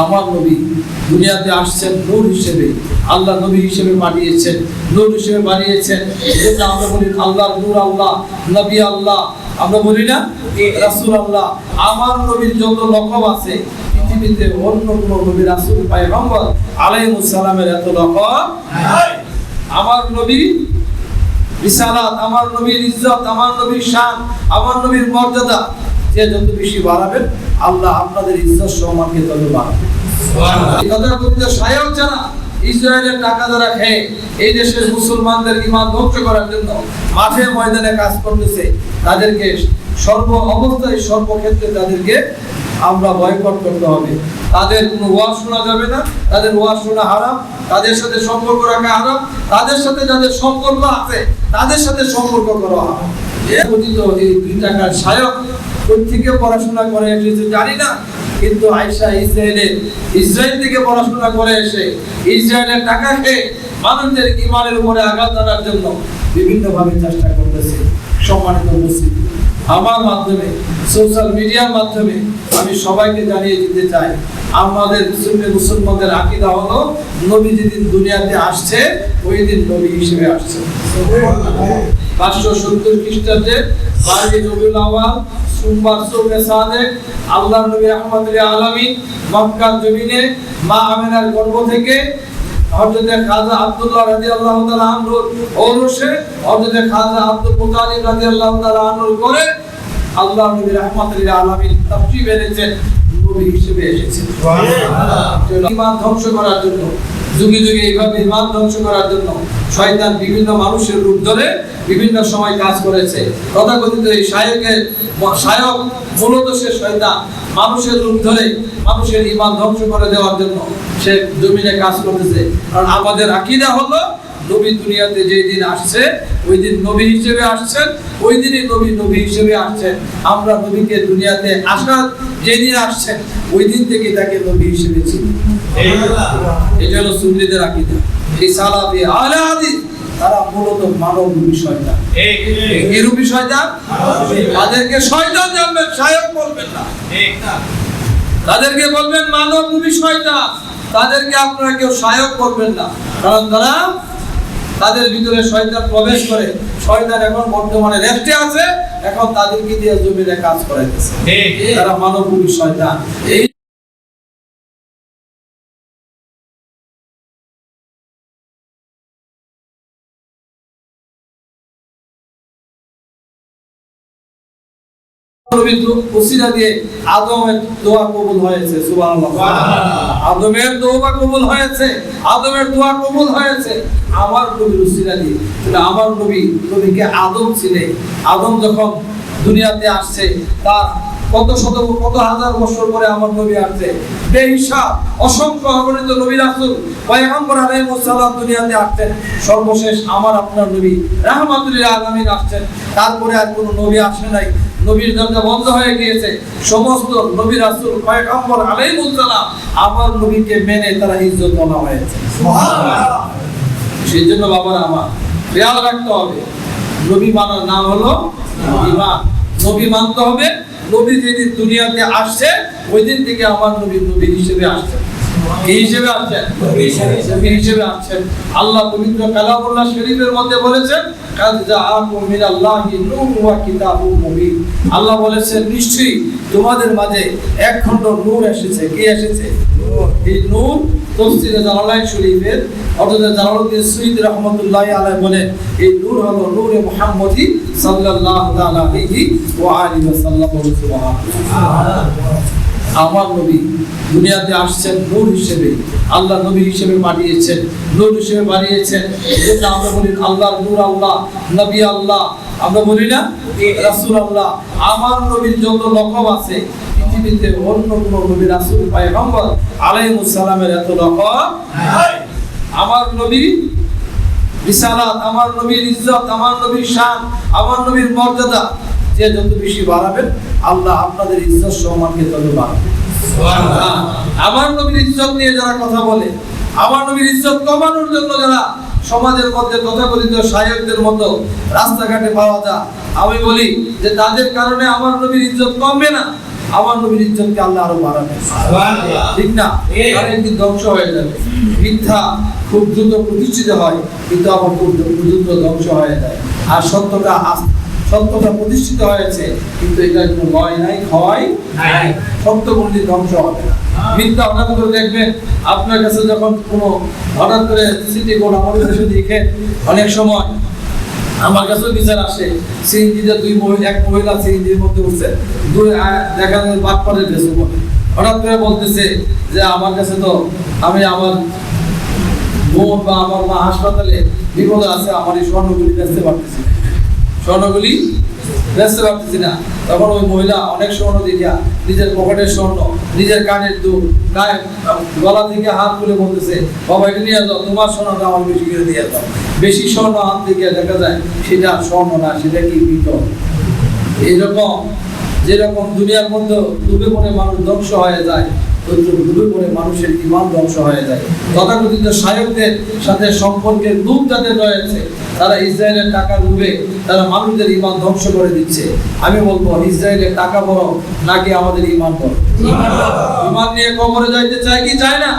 আমার নবী দুনিয়াতে আসছেন, নূর হিসেবে, আল্লাহ নবী হিসেবে পাঠিয়েছেন নূর হিসেবে বানিয়েছেন। এজন্য আমরা বলি আল্লাহর নূর আল্লাহ, নবী আল্লাহ। আমরা বলি না রাসূল আল্লাহ। আমার নবীর যত লকব আছে, পৃথিবীতে অন্য কোন নবী, রাসূল, পয়গম্বর আলাইহিস সালামের এত লকব আমার নবী রিসালাত আমার নবীর ইজ্জত, আমার নবীর শান, আমার নবীর মর্যাদা যে যত বেশি বাড়াবেন আল্লাহ আপনাদের ইজ্জত সম্মানকে তত বাড়াবে। এই তথাকথিত শায়ক যারা ইসরায়েলের টাকা দ্বারা খেয়ে এই দেশের মুসলমানদের ইমান ধ্বংস করার জন্য মাঠে ময়দানে কাজ করতেছে তাদেরকে সর্ব অবস্থায় সর্বক্ষেত্রে তাদেরকে আমরা বয়কট করতে হবে। তাদের কোনো ওয়াজ শোনা যাবে না তাদের ওয়াজ শোনা হারাম তাদের সাথে সম্পর্ক রাখা হারাম তাদের সাথে যাদের সম্পর্ক আছে তাদের সাথে সম্পর্ক করা হারাম। এই দুই টাকার সায়ক থেকে পড়াশোনা করে এসেছে জানি না, কিন্তু আয়সা ইসরায়েলে ইসরায়েল থেকে পড়াশোনা করে এসে ইসরায়েলের টাকা খেয়ে মানুষদের ইমানের উপরে আঘাত আনার জন্য বিভিন্নভাবে চেষ্টা করতেছে সম্মানিত উপস্থিতি। আমার মাধ্যমে সোশ্যাল মিডিয়ার মাধ্যমে আমি সবাইকে জানিয়ে দিতে চাই, আমাদের মুসলমানদের আকিদা হলো, নবী যেদিন দুনিয়াতে আসছে, ওই দিন নবী হিসেবে আসছে। পাঁচশো সত্তর খ্রিস্টাব্দে বারোই রবিউল আওয়াল সোমবার চৌকে সাদেক আল্লাহ নবী রহমতুল্লাহ আলামিন মক্কার জমিনে মা আমেনার গর্ভ থেকে হযরতে খাজা আব্দুল্লাহ রাদিয়াল্লাহু তাআলা আনহুর ঔরসে হযরতে খাজা আব্দুল মুতালিব রাদিয়াল্লাহু তাআলা আনহুর করে আল্লাহ নবী রহমতুল্লাহ আলামিন তাফসীর এনেছেন নবী হিসেবে এসেছেন। ইমান ধ্বংস করার জন্য যুগে যুগে এইভাবে ইমান ধ্বংস করার জন্য শয়তান বিভিন্ন মানুষের রূপ ধরে বিভিন্ন সময় কাজ করেছে। তথাকথিত এই শায়কের শায়ক মূলত সে শয়তান। মানুষের রূপ ধরে মানুষের ইমান ধ্বংস করে দেওয়ার জন্য সে জমিনে কাজ করতেছে। কারণ আমাদের আকিদা হলো নবী দুনিয়াতে যেই দিন আসছে ওই দিন নবী হিসেবে আসছেন ওই দিনই নবী নবী হিসেবে আসছেন। আমরা নবীকে দুনিয়াতে আসার যেদিন আসছেন ওই দিন থেকে তাকে নবী হিসেবে চিনি। এটা হলো সুন্নিদের আকিদা। এই সালাফি হাদিস তারা মূলত মানব বিষয়টা। এরূপ বিষয়টা তাদেরকে শয়তান জানবেন বলবেন না। তাদেরকে বলবেন মানব বিষয়টা তাদেরকে আপনারা কেউ করবেন না। কারণ তারা তাদের ভিতরে শয়তান প্রবেশ করে শয়তান এখন বর্তমানে রেস্টে আছে এখন তাদেরকে দিয়ে জমিনে কাজ করাইতেছে। তারা মানব শয়তান এই দিয়ে আদমের দোয়া কবুল হয়েছে সুবহানাল্লাহ। আদমের দোয়া কবুল হয়েছে আদমের দোয়া কবুল হয়েছে। আমার নবীর ওসিলা দিয়ে আমার নবী নবীকে আদম ছিলেন আদম যখন দুনিয়াতে আসছে তার কত শত কত হাজার বছর পরে আমার নবী আসছে। বেহিসাব অসংখ্য অগণিত নবী রাসূল পয়গম্বর আলাইহিস সালাম দুনিয়াতে আসছেন। সর্বশেষ আমার আপনার নবী রাহমাতুল্লিল আলামিন আসছেন। তারপরে আর কোনো নবী আসে নাই। নবীর দরজা বন্ধ হয়ে গিয়েছে। সমস্ত নবী রাসূল পয়গম্বর আলাইহিস সালাম আমার নবীকে মেনে তারা ইজ্জত বলা হয়েছে। সেই জন্য বাবারা আমার খেয়াল রাখতে হবে। নবী মানার নাম হলো ইমান। নবী মানতে হবে নবী যেদিন দুনিয়াতে আসছে ওই দিন থেকে আমার নবী নবী হিসেবে আসছে এই হিসেবে আসছেন? হিসেবে আসছেন। আল্লাহ পবিত্র কালামুল্লাহ শরীফের মধ্যে বলেছেন আল্লাহ বলেছেন নিশ্চয়ই তোমাদের মাঝে এক খণ্ড নূর এসেছে। কি এসেছে? নূর তফসিরে শরীফের অর্থাৎ রহমতুল্লাহ বলেন এই নূর হলো নূরে মুহাম্মদি সাল্লাল্লাহু আলাইহি ওয়া আলিহি আমার নবী দুনিয়াতে আসছেন নূর হিসেবে আল্লাহ নবী হিসেবে পাঠিয়েছেন নূর হিসেবে বানিয়েছেন। যেটা আমরা বলি আল্লাহর নূর আল্লাহ, নবী আল্লাহ, আমরা বলি না রাসূল আল্লাহ। আমার নবীর যত লকব আছে পৃথিবীতে অন্য কোন নবী রাসূল পয়গম্বর আলাইহিস সালামের এত লকব আমার নবী রিসালাত আমার নবীর ইজ্জত আমার নবীর শান আমার নবীর মর্যাদা যে যত বেশি বাড়াবেন আল্লাহ আপনাদের ইজ্জত সম্মানকে তত বাড়াবে। আমার নবীর ইজ্জত নিয়ে যারা কথা বলে আমার নবীর ইজ্জত কমানোর জন্য যারা সমাজের মধ্যে তথাকথিত সাহেবদের মতো রাস্তাঘাটে পাওয়া যায় আমি বলি যে তাদের কারণে আমার নবীর ইজ্জত কমবে না। আমার নবীর ইজ্জতকে আল্লাহ আরও বাড়াবে। ঠিক না? একদিন ধ্বংস হয়ে যাবে। মিথ্যা খুব দ্রুত প্রতিষ্ঠিত হয় কিন্তু আবার খুব দ্রুত ধ্বংস হয়ে যায়। আর সত্যটা সত্যটা প্রতিষ্ঠিত হয়েছে কিন্তু এটা কোনো ভয় নাই ক্ষয় সত্য কোনদিন ধ্বংস হবে না। মিথ্যা হঠাৎ করে দেখবেন আপনার কাছে যখন কোনো হঠাৎ করে সিটি কোড আমাদের দেশে দেখে অনেক সময় আমার কাছেও বিচার আসে। সিএনজিতে দুই মহিলা, এক মহিলা সিএনজির মধ্যে উঠছে। দুই দেখা যায় পারে বেশি বলে হঠাৎ করে বলতেছে যে, আমার কাছে তো আমি আমার বোন বা আমার মা হাসপাতালে বিপদে আছে, আমার এই স্বর্ণগুলি বেচতে পারতেছি স্বর্ণগুলি বেচতে পারতেছি না। তখন ওই মহিলা অনেক স্বর্ণ দেখিয়া নিজের পকেটের স্বর্ণ, নিজের কানের দুধ গায়ে গলা থেকে হাত তুলে বলতেছে, বাবা, এটা নিয়ে যাও, তোমার স্বর্ণটা আমার বেশি করে দিয়ে দাও। বেশি স্বর্ণ হাত থেকে দেখা যায় সেটা স্বর্ণ না, সেটা কি পিতল? এইরকম, যেরকম দুনিয়ার মধ্যে ডুবে পড়ে মানুষ ধ্বংস হয়ে যায় পড়ে মানুষের ইমান ধ্বংস হয়ে যায়। তথাকথিত সাথে সম্পর্কের যাদের রয়েছে, তারা ইসরায়েলের টাকা তারা মানুষদের ইমান ধ্বংস করে দিচ্ছে। আমি বলব, ইসরায়েলের টাকা বড় নাকি আমাদের ইমান বড় ইমান নিয়ে কবরে যাইতে কি চাই না।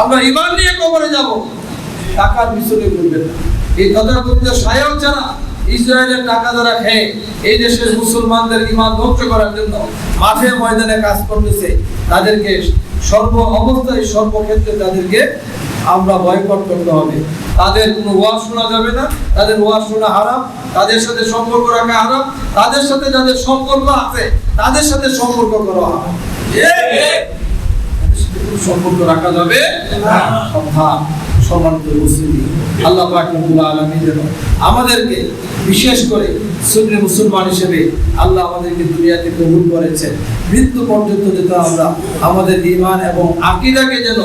আমরা ইমান নিয়ে কবরে যাব। টাকার পিছনে ঘুরবেন এই তথাকথিত শায়ক যারা ইসরায়েলের টাকা দ্বারা খেয়ে এই দেশের মুসলমানদের ইমান ধ্বংস করার জন্য মাঠে ময়দানে কাজ করতেছে, তাদেরকে সর্ব অবস্থায় সর্বক্ষেত্রে তাদেরকে আমরা বয়কট করতে হবে। তাদের কোনো ওয়াজ শোনা যাবে না, তাদের ওয়াজ শোনা হারাম, তাদের সাথে সম্পর্ক রাখা হারাম, তাদের সাথে যাদের সম্পর্ক আছে, তাদের সাথে সম্পর্ক করা হারাম। সম্পর্ক রাখা যাবে সাবধান সম্মানিত উপস্থিতি। আল্লাহ যেন আমাদেরকে বিশেষ করে সুন্নি মুসলমান হিসেবে আল্লাহ আমাদেরকে দুনিয়াতে কবুল করেছেন। মৃত্যু পর্যন্ত যেন আমরা আমাদের ঈমান এবং আকীদাকে যেন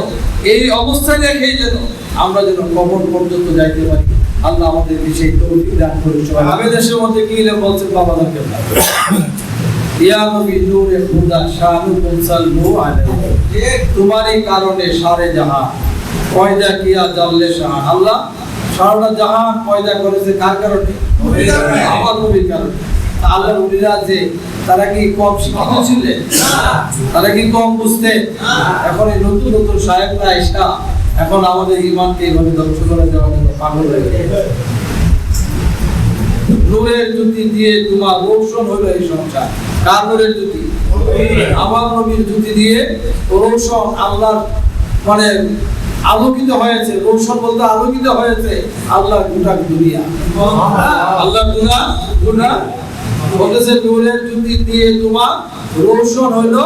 এই অবস্থায় যেন আমরা যেন কবর পর্যন্ত যাইতে পারি। আল্লাহ সেই তৌফিক দান করে সবাই আবেদেশের মধ্যে কি বলছেন, বাবা দাকে তোমারই কারণে সারে জাহান। পয়দা কিয়া জাল্লে শাহান আল্লাহ সারা জাহান পয়দা করেছে কার কারণে? আমার নবীর কারণে। আল্লাহর উলিরা যে তারা কি কম শিক্ষিত ছিলেন? তারা কি কম বুঝতে এখন এই নতুন নতুন সাহেবরা এসা এখন আমাদের ইমানকে এইভাবে ধ্বংস করে দেওয়ার জন্য পাগল হয়ে নূরের জ্যোতি দিয়ে তোমার রোশন হলো এই সংসার। কার নূরের জ্যোতি? আমার নবীর জ্যোতি দিয়ে রোশন আল্লাহর মানে আলোকিত হয়েছে রোশন বলতে আলোকিত হয়েছে আল্লাহর গোটা দুনিয়া। আল্লাহ গুনা গুনা বলতেছে, নূরের জ্যোতি দিয়ে তোমার রোশন হলো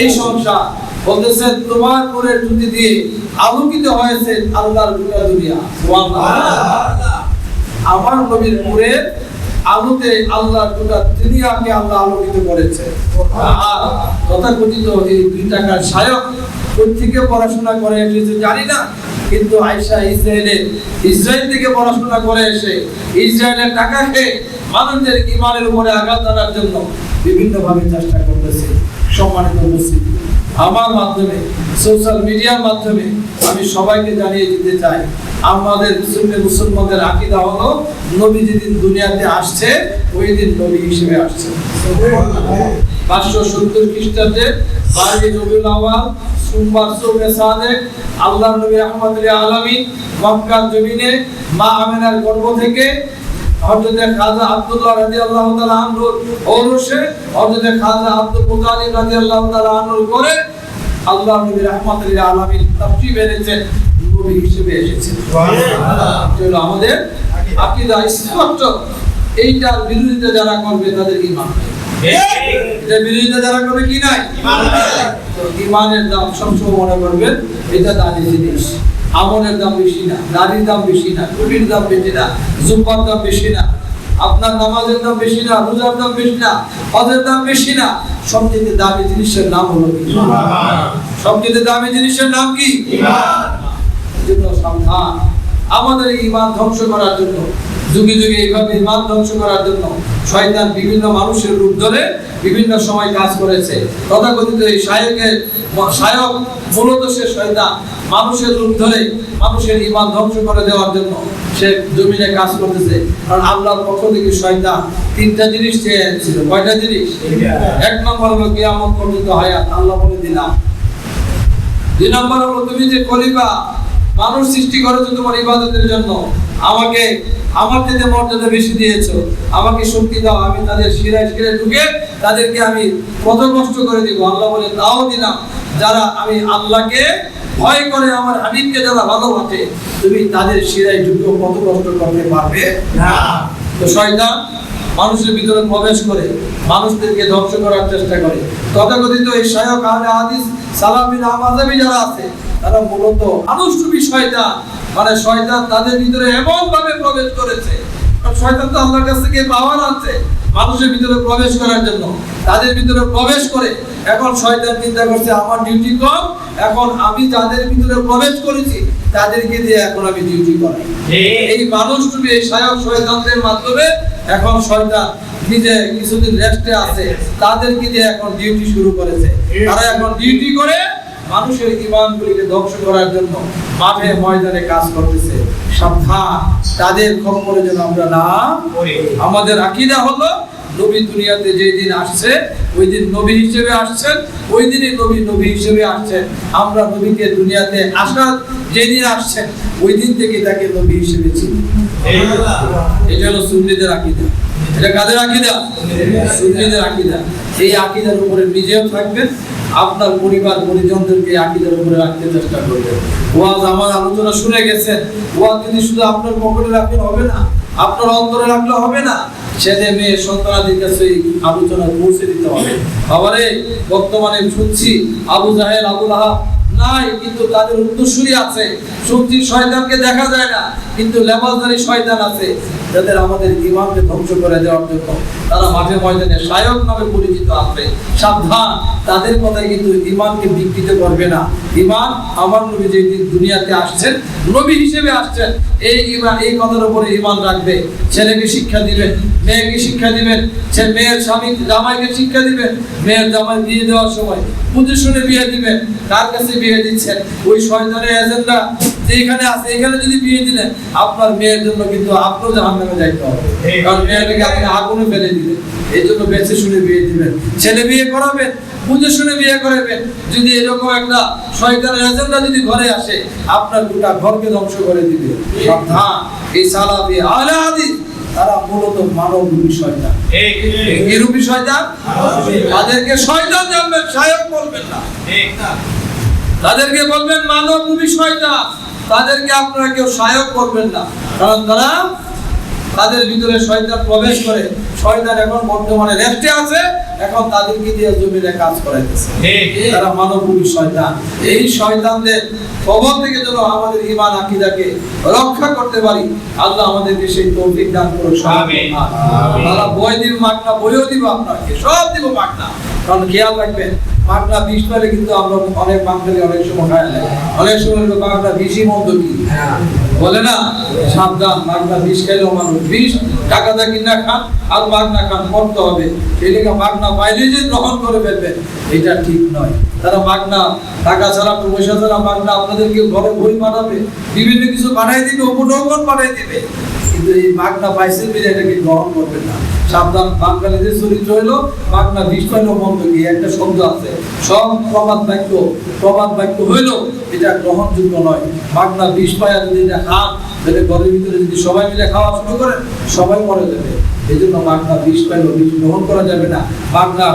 এই সংসার। বলতেছে, তোমার নূরের জ্যোতি দিয়ে আলোকিত হয়েছে আল্লাহর গোটা দুনিয়া। আমার নবীর নূরের আলোতে আল্লাহ গোটা দুনিয়াকে আল্লাহ আলোকিত করেছে। আর তথাকথিত এই দুই টাকার সায়ক কোথ থেকে পড়াশোনা করে এসেছে জানি না, কিন্তু আয়সা ইসরায়েলে, ইসরায়েল থেকে পড়াশোনা করে এসে ইসরায়েলের টাকা খেয়ে মানুষদের ইমানের উপরে আঘাত আনার জন্য বিভিন্ন ভাবে চেষ্টা করতেছে। সম্মানিত উপস্থিতি। আমার মাধ্যমে সোশ্যাল মিডিয়ার মাধ্যমে আমি সবাইকে জানিয়ে দিতে চাই, আমাদের মুসলিম মুসলমানদের আকিদা হলো, নবী যেদিন দুনিয়াতে আসছে, ওই দিন নবী হিসেবে আসছে। পাঁচশো সত্তর খ্রিস্টাব্দে বারোই রবিউল আওয়াল সোমবার চৌবে সাদেক আল্লাহ নবী রহমতুল্লাহ আলামিন মক্কার জমিনে মা আমেনার গর্ভ থেকে হযরতে খাজা আব্দুল্লাহ রাদিয়াল্লাহু তাআলা আনহুর ঔরসে হযরতে খাজা আব্দুল মুতালিব রাদিয়াল্লাহু তাআলা আনহুর করে আল্লাহ নবী রাহমাতুল্লাহ আলামিন তাফসীর এনেছেন নবী হিসেবে এসেছেন। সুবহানাল্লাহ। আমাদের আকীদা স্পষ্ট। এইটার বিরোধিতা যারা করবে তাদের ঈমান এটা বিরোধিতা যারা করবে কি নাই? ঈমানের দাম সবসময় মনে করবেন এটা দামি জিনিস। আমলের দাম বেশি না নারীর দাম বেশি না টুপির দাম বেশি না জুব্বার দাম বেশি না আপনার নামাজের দাম বেশি না রোজার দাম বেশি না হজের দাম বেশি না সবচেয়ে দামি জিনিসের নাম হলো সবচেয়ে দামি জিনিসের নাম কি? এজন্য সাবধান। আমাদের ইমান ধ্বংস করার জন্য যুগে যুগে এইভাবে ইমান ধ্বংস করার জন্য শয়তান বিভিন্ন মানুষের রূপ ধরে বিভিন্ন সময় কাজ করেছে। তথাকথিত এই শায়কের শায়ক মূলত সে শয়তান। মানুষের রূপ ধরে মানুষের ইমান ধ্বংস করে দেওয়ার জন্য সে জমিনে কাজ করতেছে। কারণ আল্লাহর পক্ষ থেকে শয়তান তিনটা জিনিস চেয়েছিল কয়টা জিনিস? এক নম্বর হলো কিয়ামত পর্যন্ত হায়াত। আল্লাহ বলে দিলাম। দুই নম্বর হলো তুমি যে কলিবা মানুষ সৃষ্টি করেছ তোমার ইবাদতের জন্য। আমাকে আমার থেকে মর্যাদা বেশি দিয়েছ, আমাকে শক্তি দাও, আমি তাদের শিরায় শিরায় ঢুকে তাদেরকে আমি কত কষ্ট করে দিব। আল্লাহ বলে, তাও দিলাম। যারা আমি আল্লাহকে ভয় করে, আমার হাবিবকে যারা ভালোবাসে, তুমি তাদের শিরায় ঢুকে কত কষ্ট করতে পারবে না। তো শয়তান মানুষের ভিতরে প্রবেশ করে, মানুষদেরকে ধ্বংস করার চেষ্টা করে। তথাকথিত এই শায়ক আহলে হাদিস সালামিন আমাজাবি যারা আছে তারা মূলত মানুষরূপী শয়তান মানে শয়তান তাদের ভিতরে এমন ভাবে প্রবেশ করেছে। শয়তান তো আল্লাহর কাছ থেকে পাওয়ার আছে মানুষের ভিতরে প্রবেশ করার জন্য। তাদের ভিতরে প্রবেশ করে এখন শয়তান চিন্তা করছে আমার ডিউটি কম এখন আমি যাদের ভিতরে প্রবেশ করেছি তাদেরকে দিয়ে এখন আমি ডিউটি করাই। এই মানুষরূপী এই শায়ক শয়তানদের মাধ্যমে এখন শয়তান নিজে কিছুদিন রেস্টে আছে তাদেরকে দিয়ে এখন ডিউটি শুরু করেছে। তারা এখন ডিউটি করে মানুষের ইমানগুলিকে ধ্বংস করার জন্য মাঠে ময়দানে কাজ করতেছে। সাবধান, তাদের খবরে যেন আমরা না আমাদের আকীদা হলো, নবী দুনিয়াতে যেই দিন আসছে, ওই দিন নবী হিসেবে আসছেন, ওই দিনই নবী নবী হিসেবে আসছেন। আমরা নবীকে দুনিয়াতে আসার যেদিন আসছেন, ওই দিন থেকে তাকে নবী হিসেবে চিনি। এটা হলো সুন্নিদের আকীদা। এটা কাদের আকীদা? সুন্নিদের আকীদা। এই আকীদার উপরে নিজেও থাকবেন আপনার পরিবার, পরিজনদেরকে আকীদার উপরে রাখতে চেষ্টা করবেন ওয়াজ আমার আলোচনা শুনে গেছেন ওয়াজ যদি শুধু আপনার পকেটে রাখলে হবে না, আপনার অন্তরে রাখলে হবে না, ছেলে, মেয়ে, সন্তানাদের কাছে আলোচনা পৌঁছে দিতে হবে। বাবারে, বর্তমানে শুনছি আবু জাহেল আবুল আহাব নাই, কিন্তু তাদের উত্তরসূরি আছে। শুনছি শয়তানকে দেখা যায় না, কিন্তু লেবাসদারি শয়তান আছে। যাদের আমাদের ইমানকে ধ্বংস করে দেওয়ার জন্য তারা মাঠে ময়দানে শায়ক নামে পরিচিত আছে সাবধান, তাদের কথাই কিন্তু ইমানকে বিকৃত করবে না। ইমান আমার নবী যে দিন দুনিয়াতে আসছেন, নবী হিসেবে আসছেন, এই ইমান, এই কথার উপরে ইমান রাখবে। ছেলেকে শিক্ষা দিবেন, মেয়েকে শিক্ষা দিবেন, সে মেয়ের স্বামী, জামাইকে শিক্ষা দিবেন, মেয়ের জামাই বিয়ে দেওয়ার সময় বুঝে শুনে বিয়ে দিবেন। কার কাছে বিয়ে দিচ্ছেন? ওই শয়তানের এজেন্ডা। যে এখানে আছে, এখানে যদি বিয়ে দিলেন, আপনার মেয়ের জন্য কিন্তু আপনার জাহান নামে যাইতে হবে। কারণ মেয়েটাকে আপনি আগুনে ফেলে দিবেন এই জন্য বেছে শুনে বিয়ে দিবেন। ছেলে বিয়ে করাবেন, বুঝে শুনে বিয়ে করাবেন। যদি এরকম একটা শয়তানের এজেন্ডা যদি ঘরে আসে, আপনার গোটা ঘরকে ধ্বংস করে দিবে। সাবধান। এই সালাফি আহলে হাদিস, তারা মূলত মানব রূপী শয়তান। কি রূপী শয়তান? তাদেরকে শয়তান জানবেন শায়ক বলবেন না। তাদেরকে বলবেন মানব রূপী শয়তান। তাদেরকে আপনারা কেউ শায়ক করবেন না। কারণ তারা তাদের ভিতরে শয়তান প্রবেশ করে। শয়তান এখন বর্তমানে রেস্টে আছে এখন তাদেরকে দিয়ে জমিনে কাজ করাইতেছে। তারা মানবরূপী শয়তান। এই শয়তানদের কবল থেকে যেন আমাদের ইমান আকীদাকে রক্ষা করতে পারি আল্লাহ আমাদেরকে সেই তৌফিক দান করুন আমিন। তারা বই দিব মাগনা বইও দিব আপনাকে। সব দিব মাগনা। কারণ খেয়াল রাখবেন মাগনা বিষ পেলে কিন্তু আমরা অনেক বাঙালি অনেক সময় খাই না। অনেক সময় লোক মাগনা বিষই মন্দ কি? বলে না, সাবধান মাগনা বিষ খাইলেও মানুষ বিষ, টাকা দা কিনা খান, আর মাগনা খান করতে হবে। লেখা মাগনা পাইলে যে গ্রহণ করে ফেলবেন, এটা ঠিক নয়। তারা মাগনা টাকা ছাড়া, পয়সা ছাড়া মাগনা আপনাদেরকে ঘরে বই পাঠাবে, বিভিন্ন কিছু পাঠাই দিবে, উপঢৌকন পাঠাই দিবে। কিন্তু এই মাগনা বলে এটাকে গ্রহণ করবেন না। সাবধান বাঙালিদের চরিত্র হলো মাগনা বিষ পাইলেও মন্দ কি একটা শব্দ আছে। সব প্রবাদ বাক্য প্রবাদ বাক্য হইল, এটা গ্রহণযোগ্য নয়। মাগনা বিষ পায়া যদি এটা খান তাহলে ঘরের ভিতরে যদি সবাই মিলে খাওয়া শুরু করেন সবাই মরে যাবে। এই জন্য মাগনা বিষ পাইলেও বিষ গ্রহণ করা যাবে না। মাগনা,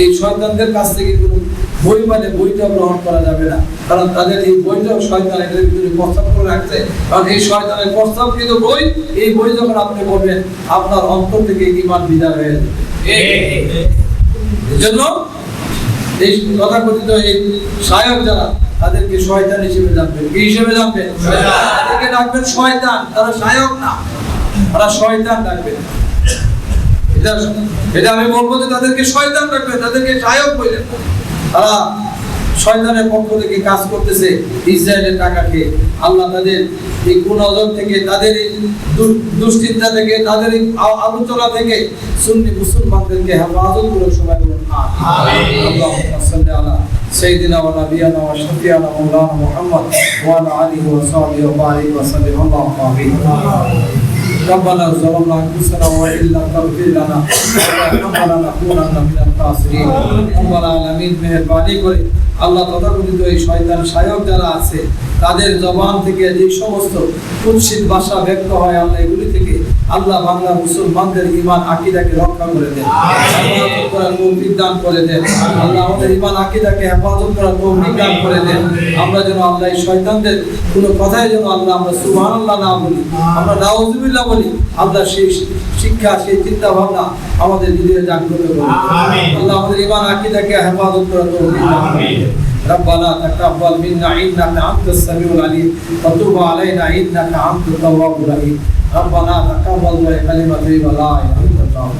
এই শয়তানদের কাছ থেকে কোনো বই মানে বইটা গ্রহণ করা যাবে না। কারণ তাদের এই বইটাও শয়তান এটার ভিতরে প্রস্তাব করে রাখছে। কারণ এই শয়তানের প্রস্তাবকৃত বই এই বই যখন আপনি পড়বেন আপনার অন্তর থেকে ইমান বিদায় হয়ে যাবে। এই জন্য এই তথাকথিত এই শায়ক যারা তাদেরকে শয়তান হিসেবে জানবেন। কি হিসেবে জানবেন? তাদেরকে ডাকবেন শয়তান তারা শায়ক না। তারা শয়তান ডাকবেন। এটা এটা আমি বলব যে তাদেরকে শয়তান রাখবেন তাদেরকে শায়ক বললেন। তারা শয়তানের পক্ষ থেকে কাজ করতেছে ইসরায়েলের টাকাকে আল্লাহ তাদের এই কুনজর থেকে তাদের এই দু- দুশ্চিন্তা থেকে তাদের এই আ- আলোচনা থেকে সুন্নি মুসলমানদেরকে হেফাজত করে সবাই বলুন আমিন আল্লাহুম্মা সাল্লি আলা سيدنا ونبينا وشفيعنا مولانا محمد وعلى اله وصحبه وبارك وسلم اللهم امين ربنا ظلمنا انفسنا وان لم تغفر لنا وترحمنا لنكونن من الخاسرين رب العالمين মেহেরবানি করে আল্লাহ তথাকথিত এই শয়তান শায়ক যারা আছে তাদের জবান থেকে যে সমস্ত কুৎসিত ভাষা ব্যক্ত হয় আল্লাহ এগুলি থেকে আল্লাহ বাংলা মুসলমানদের ইমান আকিদাকে রক্ষা করে দেন হেফাজত করার তৌফিক দান করে দেন আল্লাহ আমাদের ইমান আকিদাকে হেফাজত করার তৌফিক দান করে দেন আমরা যেন আল্লাহ এই শয়তানদের কোনো কথাই যেন আল্লাহ আমরা সুবহানাল্লাহ না বলি আমরা নাউজুবিল্লাহ বলি আল্লাহ সেই শিক্ষা সেই চিন্তা ভাবনা আমাদের হৃদয়ে জাগ্রত করে আমিন। আল্লাহ আমাদের ইমান আকিদাকে হেফাজত করার তৌফিক দান করে দেন। ربنا تقبل منا انك انت السميع العليم وتب علينا انك انت التواب الرحيم ربنا تقبل من كلمة طيبة لا إله إلا الله